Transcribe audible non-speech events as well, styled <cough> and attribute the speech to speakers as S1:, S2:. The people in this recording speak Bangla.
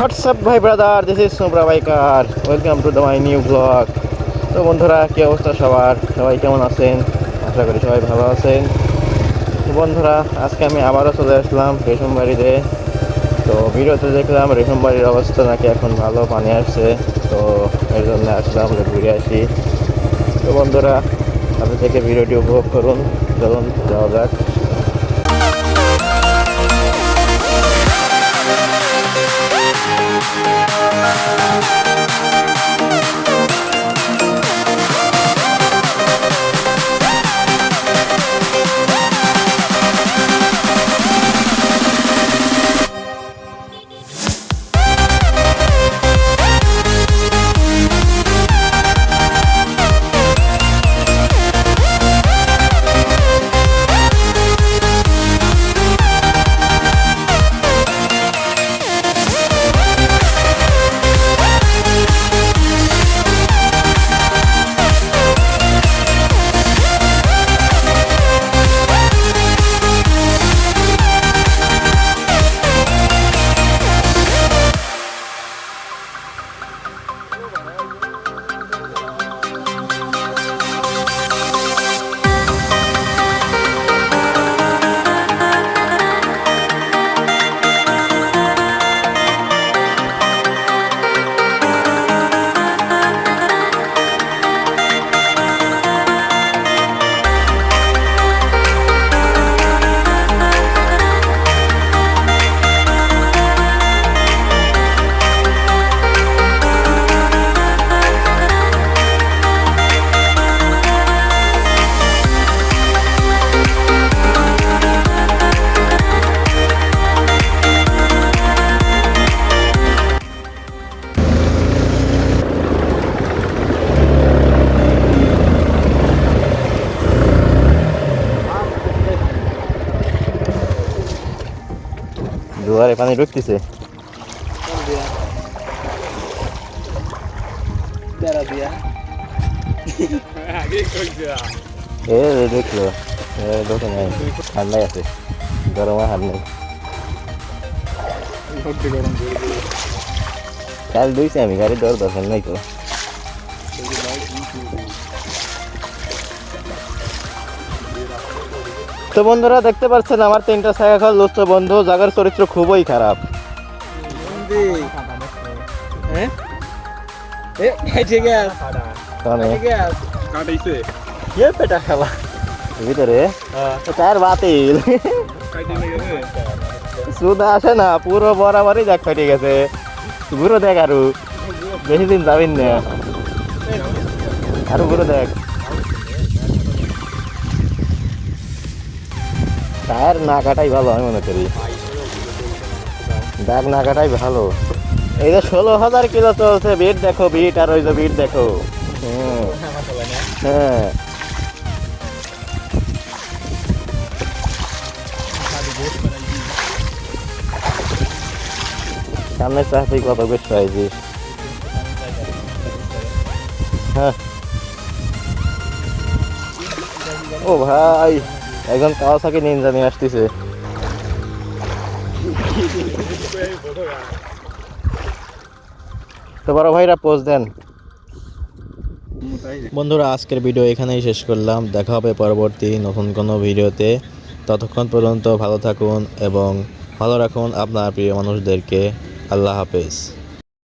S1: হোয়াটসঅ্যাপ ভাই brother this is Somra biker welcome to the my new blog তো বন্ধুরা, কী অবস্থা সবার? সবাই কেমন আছেন? আশা করি সবাই ভালো আছেন। তো বন্ধুরা, আজকে আমি আবারও চলে আসলাম রেশম বাড়িতে তো ভিডিওতে দেখলাম রেশম বাড়ির অবস্থা নাকি এখন ভালো, পানি আসছে। তো এর জন্য আসলাম ঘুরে আসি। তো বন্ধুরা আপনি থেকে ভিডিওটি উপভোগ করুন। চলুন, যাওয়া যাক। দুয়ারে পানি ঢুকতেছে। <laughs> এ দেখল ঢোকে নাই। হার নাই। আছে গরমে হার নাই কাল দুইছে আমি গাড়ি দর দরকার নাই তো। তো বন্ধুরা দেখতে পাচ্ছেন আমার তিনটা সাইকেল লুচ্চ বন্ধু জাগার চরিত্র খুবই খারাপ।
S2: হ্যাঁ এ খাইছে গ্যাস
S1: তাহলে?
S2: গ্যাস
S3: কাটাইছে।
S2: কে পেটা খালা
S1: ভিতরে? তার বাতিল। আসে না পুরো বরাবরই দেখ গেছে। পুরো দেখ আরু। বেশি দিন যাবেন না। আরও পুরো দেখ। টায়ার না কাটাই ভালো আমি মনে করি। দাগ না কাটাই ভালো। এই যে ষোলো হাজার কিলো চলছে বিট দেখো বিট আর ওই যে বিট দেখো। হ্যাঁ। সামনের চাকরি কত বেশ পাইছিস হ্যাঁ। ও ভাই। একজন কাওয়াসাকি নিনজা নিয়ে আসতেছে। তো বড় ভাইরা পোজ দেন। বন্ধুরা, আজকের ভিডিও এখানেই শেষ করলাম। দেখা হবে পরবর্তী নতুন কোনো ভিডিওতে। ততক্ষণ পর্যন্ত ভালো থাকুন এবং ভালো রাখুন আপনার প্রিয় মানুষদেরকে। আল্লাহ হাফেজ।